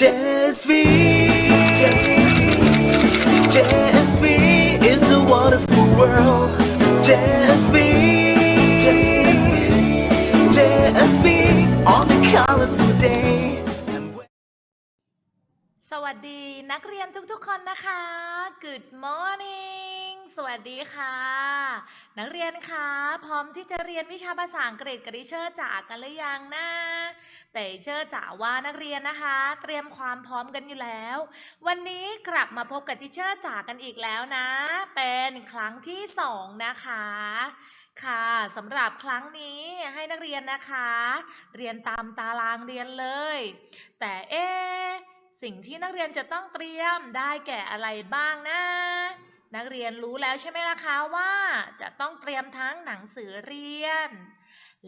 JSV JSV is a wonderful world JSV JSV on a colorful day and when- สวัสดีนักเรียนทุกๆ คนนะคะ Good morning สวัสดีค่ะ นักเรียนคะพร้อมที่จะเรียนวิชาภาษาอังกฤษกับดิเชอร์จ๋ากันหรือยังนะแต่เชอร์จ๋าว่านักเรียนนะคะ เตรียมความพร้อมกันอยู่แล้ว วันนี้กลับมาพบกับดิเชอร์จ๋ากันอีกแล้วนะ เป็นครั้งที่สองนะคะค่ะสำหรับครั้งนี้ให้นักเรียนนะคะ เรียนตามตารางเรียนเลย แต่เอ๊สิ่งที่นักเรียนจะต้องเตรียมได้แก่อะไรบ้างนะ นักเรียนรู้แล้วใช่ไหมล่ะคะว่าจะต้องเตรียมทั้งหนังสือเรียน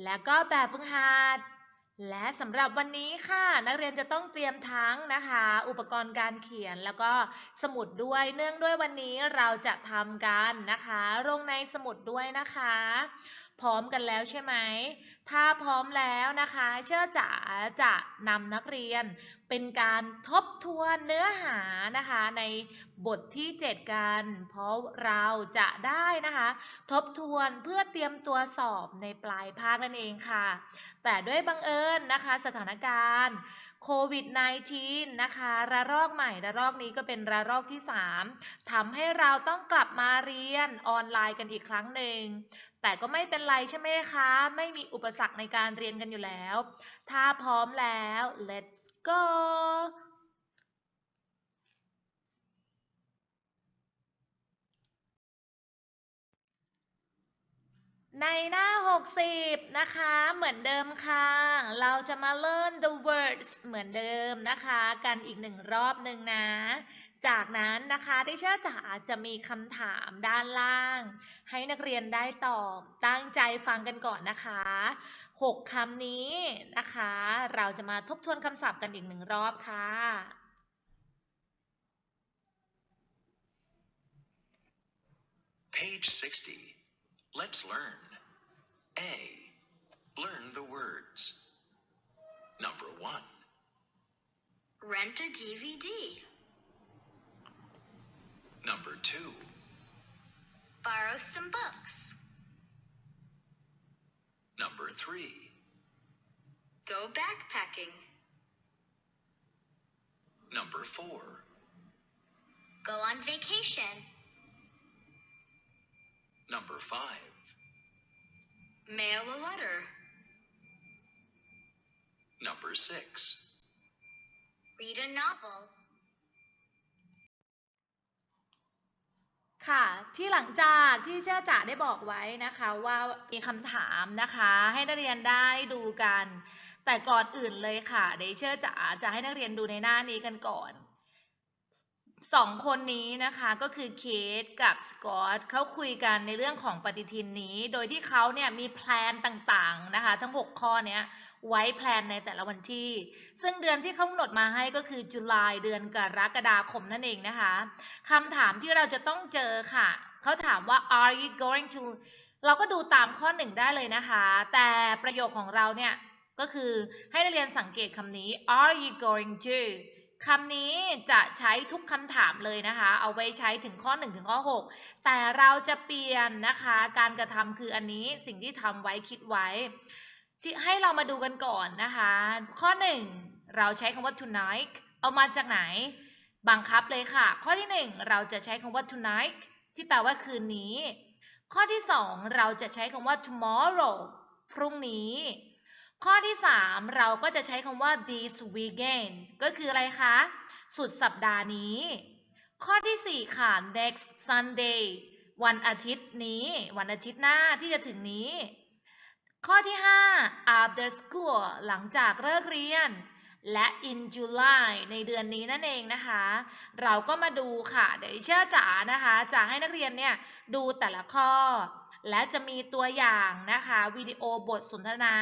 และก็แบบฝึกหัด และสำหรับวันนี้ค่ะ นักเรียนจะต้องเตรียมทั้งนะคะ อุปกรณ์การเขียนแล้วก็สมุดด้วยเนื่องด้วยวันนี้เราจะทำกันนะคะลงในสมุดด้วยนะคะ พร้อมกันแล้วใช่ไหม ถ้าพร้อมแล้วนะคะ เชื่อจ๋าจะนำนักเรียน เป็นการทบทวนเนื้อหานะคะ ในบทที่ 7 กัน เพราะเราจะได้นะคะ ทบทวนเพื่อเตรียมตัวสอบในปลายภาคนั่นเองค่ะ แต่ด้วยบังเอิญนะคะ สถานการณ์ โควิด -19 นะคะ ระลอกใหม่ระลอกนี้ก็เป็นระลอกที่ 3ทำให้เราต้องกลับมาเรียนออนไลน์กันอีกครั้งหนึ่ง แต่ก็ไม่เป็นไรใช่ไหมคะ ไม่มีอุปสรรคในการเรียนกันอยู่แล้ว ถ้าพร้อมแล้ว let's go ในหน้า 60 นะคะ เหมือนเดิมค่ะ เราจะมา learn the words เหมือนเดิมนะคะ กันอีกหนึ่งรอบหนึ่งนะ จากนั้นนะคะที่เชื่อจ๋าจะมีคำถามด้านล่าง ให้นักเรียนได้ตอบ ตั้งใจฟังกันก่อนนะคะ 6คำนี้นะคะ เราจะมาทบทวนคำศัพท์กันอีกหนึ่งรอบค่ะ Page 60. Let's learn. A. Learn the words. Number 1. Rent a DVD. Number 2. Borrow some books. Number 3. Go backpacking. Number 4. Go on vacation. Number 5. Mail a letter. Number 6. Read a novel. ค่ะ ที่หลังจากที่เชื่อจ๋าได้บอกไว้นะคะว่ามีคำถามนะคะ ให้นักเรียนได้ดูกัน แต่ก่อนอื่นเลยค่ะเดยวเชื่อจ๋าจะให้นักเรียนดูในหน้านี้กันก่อน สองคนนี้นะคะก็คือเคทกับสกอตเขาคุยกันในเรื่องของปฏิทินนี้ โดยที่เขาเนี่ยมีแพลนต่างๆนะคะทั้ง 6 ข้อเนี้ยไว้แพลนในแต่ละวันที่ ซึ่งเดือนที่เขากำหนดมาให้ก็คือจุลายเดือนกรกฎาคมนั่นเองนะคะคำถามที่เราจะต้องเจอค่ะ เขาถามว่า are you going to เราก็ดูตามข้อหนึ่งได้เลยนะคะ แต่ประโยคของเราเนี่ยก็คือให้นักเรียนสังเกตคำนี้ are you going to คำนี้จะใช้ทุกคำถามเลยนะคะ เอาไว้ใช้ถึงข้อ 1 ถึงข้อ 6 แต่เราจะเปลี่ยนนะคะ การกระทำคืออันนี้สิ่งที่ทำไว้คิดไว้ที่ให้เรามาดูกันก่อนนะคะ ข้อ 1 เราใช้คำว่า tonight เอามาจากไหน บังคับเลยค่ะ ข้อที่ 1 เราจะใช้คำว่า tonight ที่แปลว่าคืนนี้ ข้อที่ 2 เราจะใช้คำว่า tomorrow พรุ่งนี้ ข้อที่ 3 เราก็จะใช้คำว่า this weekend ก็คืออะไรคะ สุดสัปดาห์นี้ ข้อที่ 4 ค่ะ next Sunday วันอาทิตย์นี้ วันอาทิตย์หน้าที่จะถึงนี้ ข้อที่ 5 after school หลังจากเลิกเรียน และ in July ในเดือนนี้นั่นเองนะคะ เราก็มาดูค่ะ เดี๋ยวเชื่อจ๋านะคะ จะให้นักเรียนเนี่ยดูแต่ละข้อ และจะมีตัวอย่างนะคะวิดีโอบทสนทนา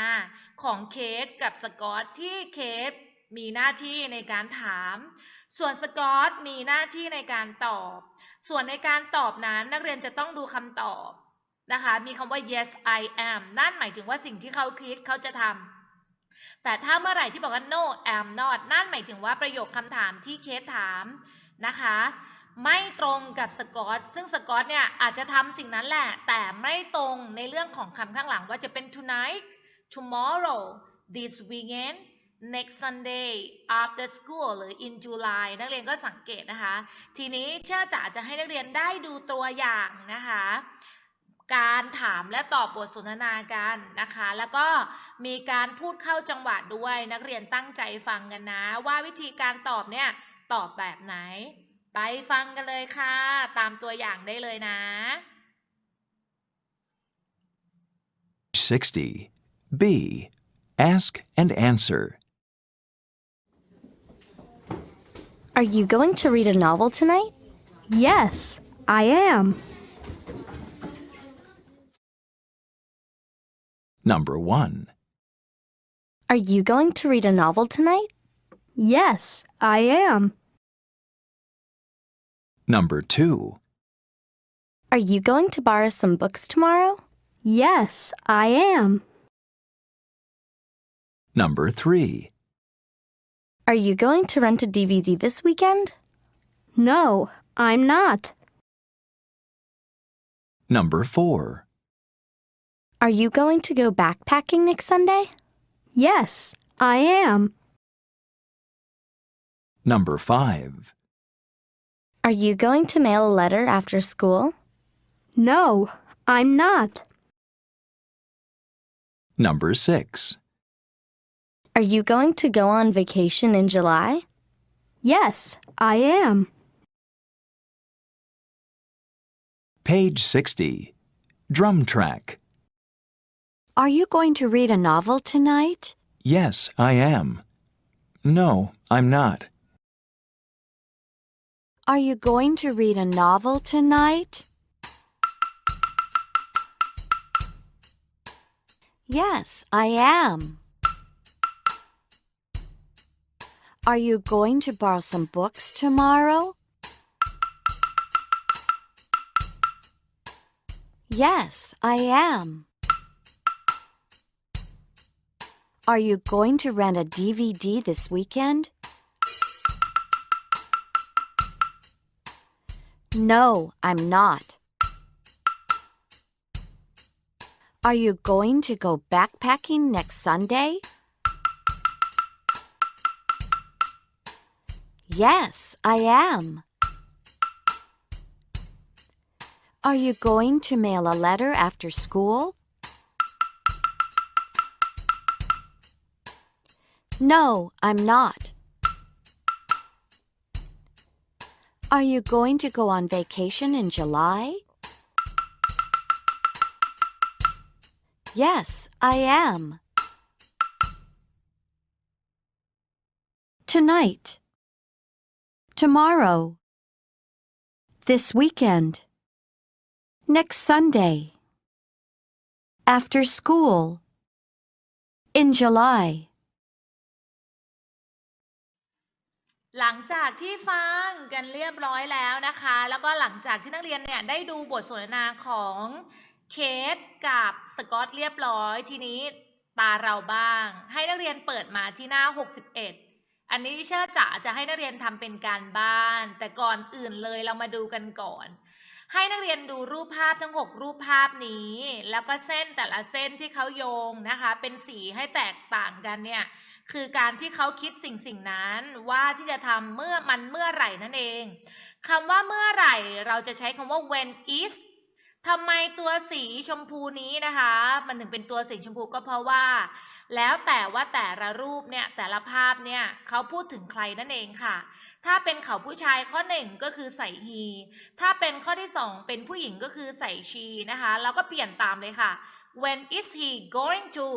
ของเคสกับสกอตที่เคสมีหน้าที่ในการถาม ส่วนสกอตมีหน้าที่ในการตอบ ส่วนในการตอบนั้นนักเรียนจะต้องดูคำตอบนะคะ มีคำว่า yes I am นั่นหมายถึงว่าสิ่งที่เขาคิดเขาจะทำ แต่ถ้าเมื่อไหร่ที่บอกว่า no am not นั่นหมายถึงว่าประโยคคำถามที่เคสถามนะคะ ไม่ตรงกับสกอตซึ่งสกอตเนี่ยอาจจะทำสิ่งนั้นแหละ แต่ไม่ตรงในเรื่องของคำข้างหลังว่าจะเป็น tonight tomorrow this weekend next Sunday after school หรือ in July นักเรียนก็สังเกตนะคะ ทีนี้เชื่อจ๋าจะให้นักเรียนได้ดูตัวอย่างนะคะ การถามและตอบบทสนทนากันนะคะ แล้วก็มีการพูดเข้าจังหวะด้วย นักเรียนตั้งใจฟังกันนะ ว่าวิธีการตอบเนี่ย ตอบแบบไหน ไปฟังกันเลยค่ะ ตามตัวอย่างได้เลยนะ 60. B. Ask and answer. Are you going to read a novel tonight? Yes, I am. Number 1. Are you going to read a novel tonight? Yes, I am. Number 2. Are you going to borrow some books tomorrow? Yes, I am. Number 3. Are you going to rent a DVD this weekend? No, I'm not. Number 4. Are you going to go backpacking next Sunday? Yes, I am. Number 5. Are you going to mail a letter after school? No, I'm not. Number 6. Are you going to go on vacation in July? Yes, I am. Page 60. Drum track. Are you going to read a novel tonight? Yes, I am. No, I'm not. Are you going to read a novel tonight? Yes, I am. Are you going to borrow some books tomorrow? Yes, I am. Are you going to rent a DVD this weekend? No, I'm not. Are you going to go backpacking next Sunday? Yes, I am. Are you going to mail a letter after school? No, I'm not. Are you going to go on vacation in July? Yes, I am. Tonight. Tomorrow. This weekend. Next Sunday. After school. In July. หลังจากที่ฟังกันเรียบร้อยแล้วนะคะ แล้วก็หลังจากที่นักเรียนเนี่ยได้ดูบทสนทนาของเคสกับสกอตเรียบร้อยทีนี้ตาเราบ้าง ให้นักเรียนเปิดมาที่หน้า 61 อันนี้เชื่อจ๋าจะให้นักเรียนทำเป็นการบ้าน แต่ก่อนอื่นเลยเรามาดูกันก่อน ให้นักเรียนดูรูปภาพทั้ง 6 รูปภาพนี้ แล้วก็เส้นแต่ละเส้นที่เขาโยงนะคะ เป็นสีให้แตกต่างกันเนี่ย คือการที่เขาคิดสิ่งสิ่งนั้นว่าที่จะทำเมื่อมันเมื่อไหร่นั่นเองคำว่าเมื่อไหร่เราจะใช้คำว่า when is ทำไมตัวสีชมพูนี้นะคะ มันถึงเป็นตัวสีชมพูก็เพราะว่า แล้วแต่ว่าแต่ละรูปเนี่ยแต่ละภาพเนี่ยเขาพูดถึงใครนั่นเองค่ะ ถ้าเป็นเขาผู้ชายข้อหนึ่งก็คือใส่ he ถ้าเป็นข้อที่สองเป็นผู้หญิงก็คือใส่ she นะคะเราก็เปลี่ยนตามเลยค่ะ when is he going to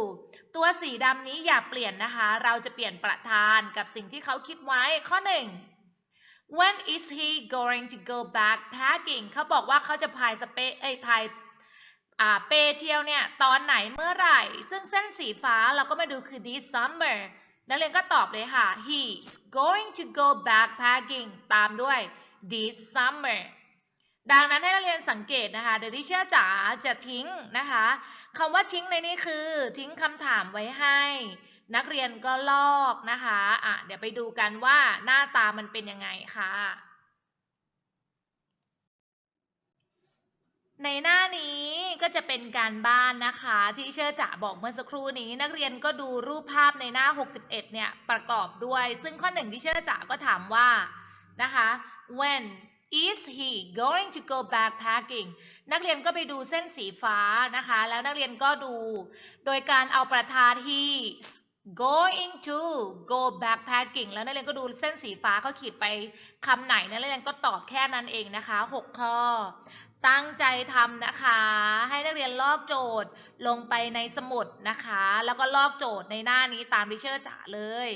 ตัวสีดำนี้อย่าเปลี่ยนนะคะ เราจะเปลี่ยนประธานกับสิ่งที่เขาคิดไว้ข้อหนึ่ง when is he going to go backpacking เขาบอกว่าเขาจะพายสเปเอ้ยพายอ่าเปเที่ยวเนี่ย ตอนไหนเมื่อไหร่ ซึ่งเส้นสีฟ้าเราก็มาดูคือ this summer นักเรียนก็ตอบเลยค่ะ he's going to go backpacking ตามด้วย this summer ดังนั้นให้นักเรียนสังเกตนะคะ เดี๋ยวที่เชื่อจ๋าจะทิ้งนะคะคำว่าทิ้งในนี้คือ ทิ้งคำถามไว้ให้ นักเรียนก็ลอกนะคะอะเดี๋ยวไปดูกันว่าหน้าตามันเป็นยังไงค่ะ ในหน้านี้ก็จะเป็นการบ้านนะคะ ที่เชื่อจะบอกเมื่อสักครู่นี้ นักเรียนก็ดูรูปภาพในหน้า 61 เนี่ยประกอบด้วย ซึ่งข้อหนึ่งที่เชื่อจะก็ถามว่านะคะ when is he going to go backpacking นักเรียนก็ไปดูเส้นสีฟ้านะคะ แล้วนักเรียนก็ดู โดยการเอาประธาน he's going to go backpacking แล้วนักเรียนก็ดูเส้นสีฟ้าเขาขีดไปคำไหนนักเรียนก็ตอบแค่นั้นเองนะคะ 6 ข้อ ตั้งใจทำนะคะ ให้นักเรียนลอกโจทย์ลงไปในสมุดนะคะ แล้วก็ลอกโจทย์ในหน้านี้ตามที่เชื่อจ๋าเลย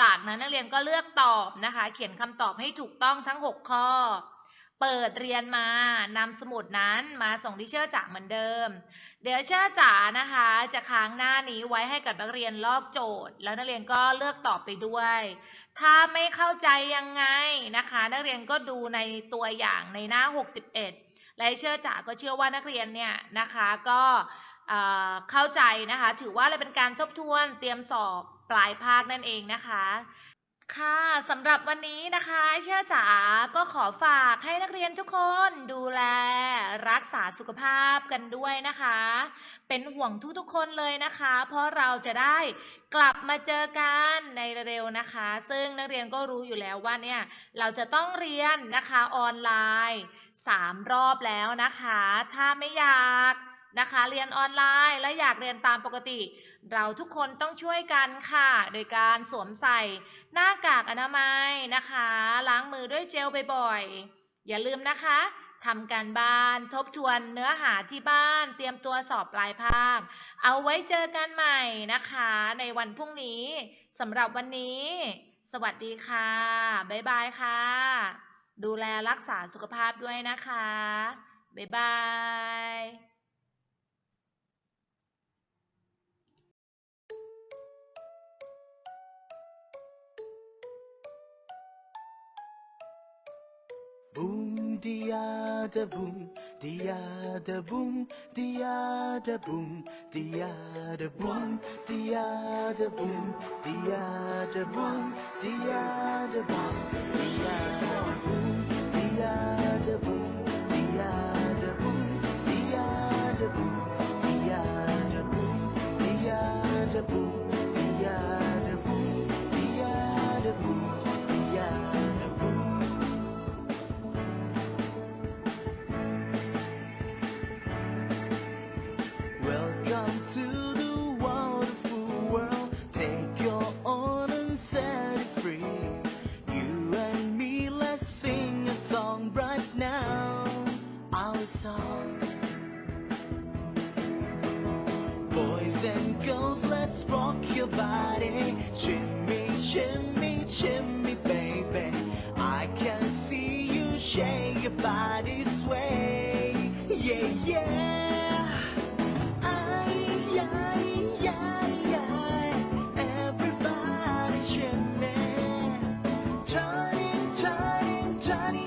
จากนั้นนักเรียนก็เลือกตอบนะคะ เขียนคำตอบให้ถูกต้องทั้ง 6 ข้อ เปิดเรียนมานำสมุดนั้นมาส่งที่เชื่อจ๋าเหมือนเดิม เดี๋ยวเชื่อจ๋านะคะ จะค้างหน้านี้ไว้ให้กับนักเรียนลอกโจทย์ แล้วนักเรียนก็เลือกตอบไปด้วย ถ้าไม่เข้าใจยังไงนะคะ นักเรียนก็ดูในตัวอย่างในหน้า 61 และเชื่อจ๋าก็เชื่อว่านักเรียนเนี่ยนะคะก็เอ่อเข้าใจนะคะ ถือว่าเราเป็นการทบทวนเตรียมสอบปลายภาคนั่นเองนะคะ ค่ะสำหรับวันนี้นะคะเชื่อจ๋าก็ขอฝากให้นักเรียนทุกคนดูแลรักษาสุขภาพกันด้วยนะคะ เป็นห่วงทุกๆคนเลยนะคะ เพราะเราจะได้กลับมาเจอกันในเร็วนะคะ ซึ่งนักเรียนก็รู้อยู่แล้วว่าเนี่ยเราจะต้องเรียนนะคะออนไลน์ 3 รอบแล้วนะคะ ถ้าไม่อยาก นะคะ เรียนออนไลน์และอยากเรียนตามปกติ เราทุกคนต้องช่วยกันค่ะ โดยการสวมใส่หน้ากากอนามัยนะคะ ล้างมือด้วยเจลบ่อยๆ อย่าลืมนะคะทำการบ้านทบทวนเนื้อหาที่บ้าน เตรียมตัวสอบปลายภาค เอาไว้เจอกันใหม่นะคะ ในวันพรุ่งนี้สำหรับวันนี้ สวัสดีค่ะ บ๊ายบายค่ะ ดูแลรักษาสุขภาพด้วยนะคะ บ๊ายบาย Dia da boom, dia da boom, dia da boom, dia da boom, dia da boom, dia da boom, dia da boom, Johnny.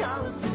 show.